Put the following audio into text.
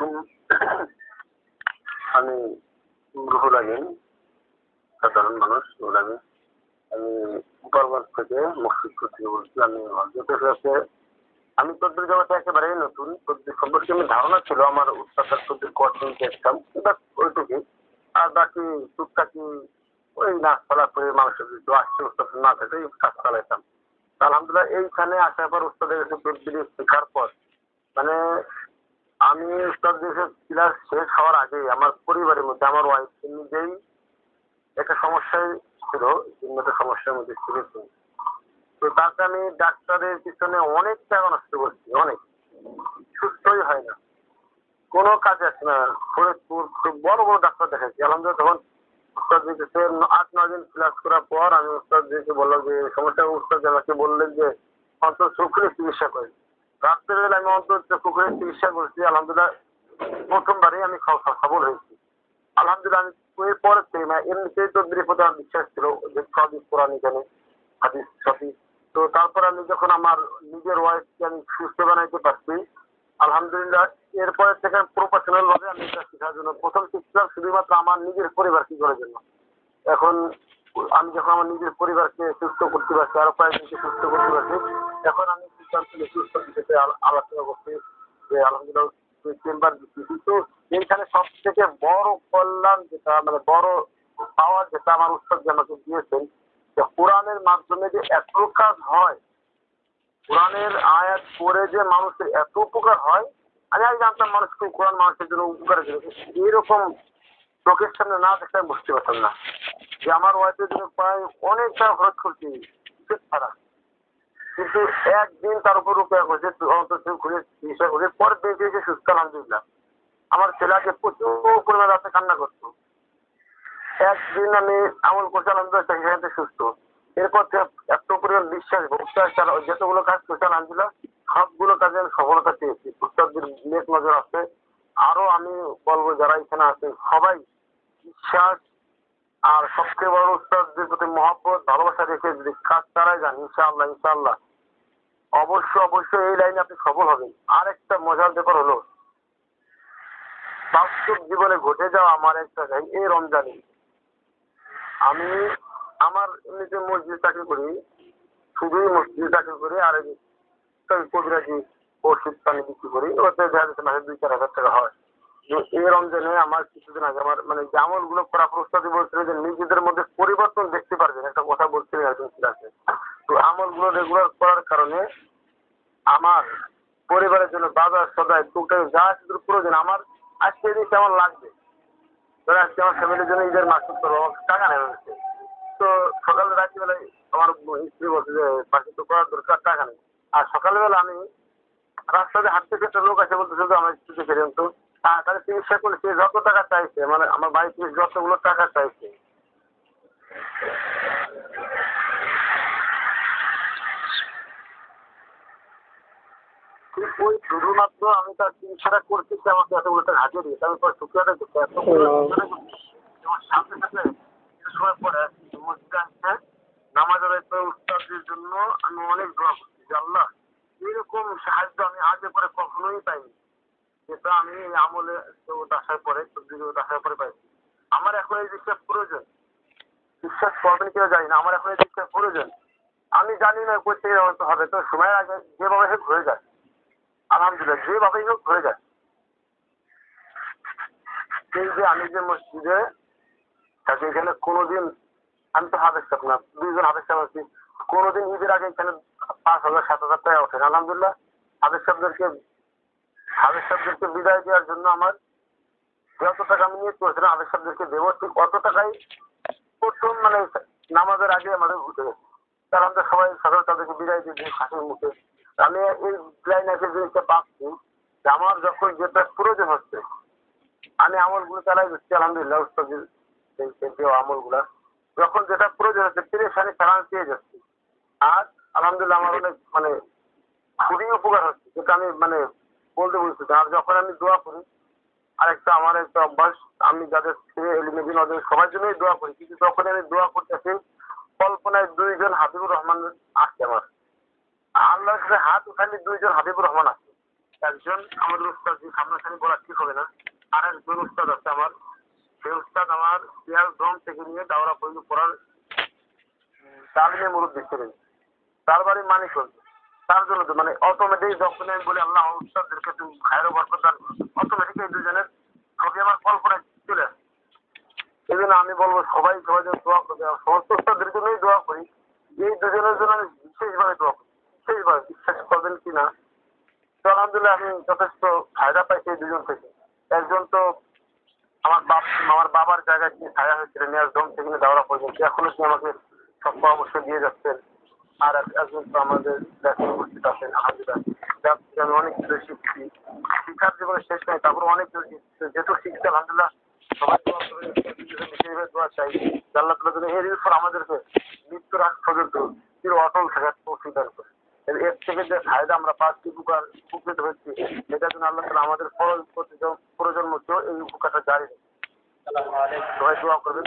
আলাইকুম আমি রুহুল আমিন সাধারণ মানুষ আমিন আমি গোপালগঞ্জ থেকে মুক্তিপুর থেকে বলছি, আমি হজরতের কাছে আমি তদ্বির জগতে একেবারেই নতুন। তদ্বির সম্পর্কে আমি ধারণা ছিল, আমার উস্তাদার তদ্বির কোয়ার্টিং দেখতাম বাস ওইটুকু আর বাকি টুকটাকি ওই নাচপালা করে মানুষের যদি আসছে উস্তাদ না থাকে কাজ চালাইতাম আলহামদুলিল্লাহ, এইখানে আসার পর উস্তাদের কাছে তদ্বির শেখার পর মানে আমি উস্তাদের ক্লাস শেষ হওয়ার আগে আমার পরিবারের মধ্যে, আমার ওয়াইফ নিজেই একটা সমস্যায় ছিল একটা সমস্যার মধ্যে ছিল। তো তাকে আমি ডাক্তারের পিছনে অনেক টাকা নষ্ট করছি, অনেক। সুস্থই হয় না। কোনো কাজে আসে না। ফরিদপুর খুব বড় বড় ডাক্তার দেখাচ্ছি। আলহামদুলিল্লাহ তখন উস্তাদ দিতেছে, আট, নয় দিন ক্লাস করার পর আমি উস্তাদ দিকে বললাম যে সমস্যা উস্তাদ আমাকে বললেন যে অন্তর চোখের চিকিৎসা করেন। রাত্রেবেলা আমি অন্তর চোখের চিকিৎসা করছি, আলহামদুলিল্লাহ প্রথমবারই আমি সফল হয়েছি। আলহামদুলিল্লাহ আমি এর থেকে না এমনিতেই আমার বিশ্বাস ছিল যে হাদিস তো তারপর আমি যখন আমার নিজের ওয়াইফকে আমি সুস্থ বানাইতে পারছি, আলহামদুলিল্লাহ এরপরে থেকে প্রফেশনাল ভাবে আমি এটা শেখার জন্য প্রথম শিখছিলাম শুধুমাত্র আমার নিজের পরিবার কি করার জন্য। এখন আমি যখন আমার নিজের পরিবারকে সুস্থ করতে পারছি, আরও কয়েকজনকে সুস্থ করতে পারছি, এখন আমি এইখানে সব থেকে বড় কল্যাণ যেটা মানে বড় পাওয়ার যেটা আমার উৎসব যে দিয়েছেন, যে কোরআনের মাধ্যমে যে এত কাজ হয়, কোরআনের আয়াত পড়ে যে মানুষের এত উপকার হয়, আমি আগে জানতাম মানুষ খুব কোরআন মানুষের জন্য উপকার করে এরকম চোখের না দেখলে আমি বুঝতে পারতাম না। যে আমার ওয়াইফের জন্য প্রায় অনেক টাকা খরচ করছি ছাড়া কিন্তু একদিন তার উপর রুপিয়া করছে অন্তত ঘুরে চিকিৎসা করে পরের দিন থেকে সুস্থ আলহামদুলিল্লাহ। আমার ছেলেকে প্রচুর পরিমাণে রাতে কান্না করতো। একদিন আমি আমল করছি আলহামদুলিল্লাহ সেখান সুস্থ। এরপর থেকে এত পরিমাণ বিশ্বাস ভক্তার চালা যতগুলো কাজ করছে, আলহামদুলিল্লাহ, সবগুলো কাজে আমি সফলতা পেয়েছি। উস্তাদের নেক নজর আছে। আরও আমি বলব, যারা এখানে আছে সবাই বিশ্বাস আর সবচেয়ে বড় উস্তাদদের প্রতি মহব্বত, ভালোবাসা রেখে যদি কাজ চালাই যান ইনশাআল্লাহ ইনশাআল্লাহ। অবশ্যই অবশ্যই এই লাইনে আপনি সফল হবেন। আর একটা মজার ব্যাপার হলো, বাস্তব জীবনে ঘটে যাওয়া আমার একটা গাই এই রমজানে। আমি আমার এমনিতে মসজিদে চাকরি করি, শুধুই মসজিদে চাকরি করি, আর কবিরাজি ওষুধ পানি বিক্রি করি। ওতে দেখা যাচ্ছে মাসে দুই, চার হাজার টাকা হয়। এই রমজানে আমার কিছুদিন আগে আমার মানে যে আমলগুলো করা প্রস্তাবে বলছিল যে নিজেদের মধ্যে পরিবর্তন দেখতে পারবেন, একটা কথা বলছিলেন একজন আমলগুলো রেগুলার করার কারণে আমার পরিবারের জন্য বাজার সদায় টুকটাক যা কিছু প্রয়োজন আমার আজকে জিনিসটা আমার লাগবে। ধরে আজকে আমার ফ্যামিলির জন্য ঈদের মাসুদ করব আমার টাকা নেই তো সকালে রাত্রিবেলায় আমার স্ত্রী বলছে যে বাকি তো করার দরকার, টাকা নেই। আর সকালবেলা আমি রাস্তাতে হাঁটতে একটা লোক আছে বলতে শুধু আমার স্ত্রীকে ফেরেন তো তাহলে চিকিৎসা করলে সে যত টাকা চাইছে মানে আমার বাড়ি থেকে যতগুলো টাকা চাইছে ওই শুধুমাত্র আমি তার চিকিৎসাটা করতে চাই আমাকে এতগুলো টাকা হাজিয়ে দিয়েছে। আমি পরে শুক্রিয়াটা করতে এত সাথে সাথে কিছু সময় পরে মসজিদে আসছে। নামাজ আদায় উস্তাদের জন্য আমি অনেক দোয়া করছি যে আল্লাহ এরকম সাহায্য আমি আগে পরে কখনোই পাইনি। যেটা আমি এই আমলে আসার পরে জগৎ আসার পরে পাইছি। আমার এখন এই জিনিসটা প্রয়োজন। বিশ্বাস করবেন কেউ জানি না আমার এখন এই জিনিসটা প্রয়োজন। আমি জানি না কোথা থেকে হবে। তো সময়ের আগে যেভাবে ঘুরে যায় আলহামদুলিল্লাহ, যেভাবেই হোক ঘুরে যায় এই যে আমি যে মসজিদে, তাকে এখানে কোনোদিন, আমি তো হাফেজ সাহেব না, দুইজন হাফেজ সাহেব আছি। কোনোদিন ঈদের আগে এখানে পাঁচ হাজার, সাত হাজার টাকা ওঠেন আলহামদুলিল্লাহ, হাফেজ সাহেবদেরকে হাফেজ সাহেবদেরকে বিদায় দেওয়ার জন্য আমার যত টাকা আমি নিয়ে করেছিলাম, হাফেজ সাহেবদেরকে দেবো, ঠিক অত টাকাই প্রথম মানে নামাজের আগে আমাদের ঘুরতে গেছে কারণ আমরা সবাই সকাল তাদেরকে বিদায় দিয়ে হাসির মুখে। আমি এই লাইনে এসে জিনিসটা পাচ্ছি যে আমার যখন যেটা প্রয়োজন হচ্ছে, আমি আমলগুলো চালাই যাচ্ছি আলহামদুলিল্লাহ এই আমলগুলা। যখন যেটা প্রয়োজন হচ্ছে পেরেশানি চালান পেয়ে যাচ্ছি। আর আলহামদুলিল্লাহ আমার অনেক মানে খুবই উপকার হচ্ছে, যেটা আমি মানে বলতে বলছি। আর যখন আমি দোয়া করি, আরেকটা আমার একটা অভ্যাস, আমি যাদের ছেলে এলিমেদিন ওদের সবার জন্যই দোয়া করি, কিন্তু যখন আমি দোয়া করতেছি, কল্পনায় দুইজন হাবিবুর রহমান আসছে আমার। কাছে হাত উঠালে দুইজন হাবিবুর রহমান আসছে একজন আমাদের উস্তাদ যে সামনাসামনি বলা ঠিক হবে না, আর একজন উস্তাদ আছে আমার। সেই উস্তাদ আমার পেঁয়াজ দম থেকে নিয়ে দাওরা পর্যন্ত পড়ার তালিমে মুরব্বী ছিলেন। তার বাড়ি মানিকগঞ্জ। তার জন্য মানে অটোমেটিক যখন আমি বলি, আল্লাহ, উস্তাদদেরকে তুমি খায়ের বরকত দান অটোমেটিক এই দুজনের ছবি আমার কল্পনায় চলে আসে। এই জন্য আমি বলব, সবাই সবাই যেন দোয়া করবে সমস্ত উস্তাদদের জন্যই দোয়া করি। এই দুজনের জন্য আমি বিশেষভাবে দোয়া করি। বিশেষভাবে বিশ্বাস করবেন কি না? তো আলহামদুলিল্লাহ আমি যথেষ্ট ফায়দা পাইছি এই দুজন থেকে। একজন তো আমার বাপ, আমার বাবার জায়গায় তিনি ছায়া হয়েছিলেন নেওয়ার দম থেকে দেওয়া পর্যন্ত এখনও তিনি আমাকে সব পরামর্শ দিয়ে যাচ্ছেন। আর একজন তো আমাদের দেশে উপস্থিত আছেন থেকে আমি অনেক কিছু শিখছি। শিক্ষার জীবনে শেষ নেই তারপর অনেক কিছু যেহেতু শিখছি, আলহামদুলিল্লাহ, সবাই দোয়া চাই। আল্লাহ তালা যেন এর উপর আমাদেরকে, মৃত্যুর আগ পর্যন্ত অটল থাকার তৌফিক করে এর থেকে যে ফায়দা আমরা পাচ্ছি উপকার উপকৃত হচ্ছি এটার জন্য আল্লাহ তালা আমাদের প্রজন্মকেও এই উপকারটা জারি। সবাই দোয়া করবেন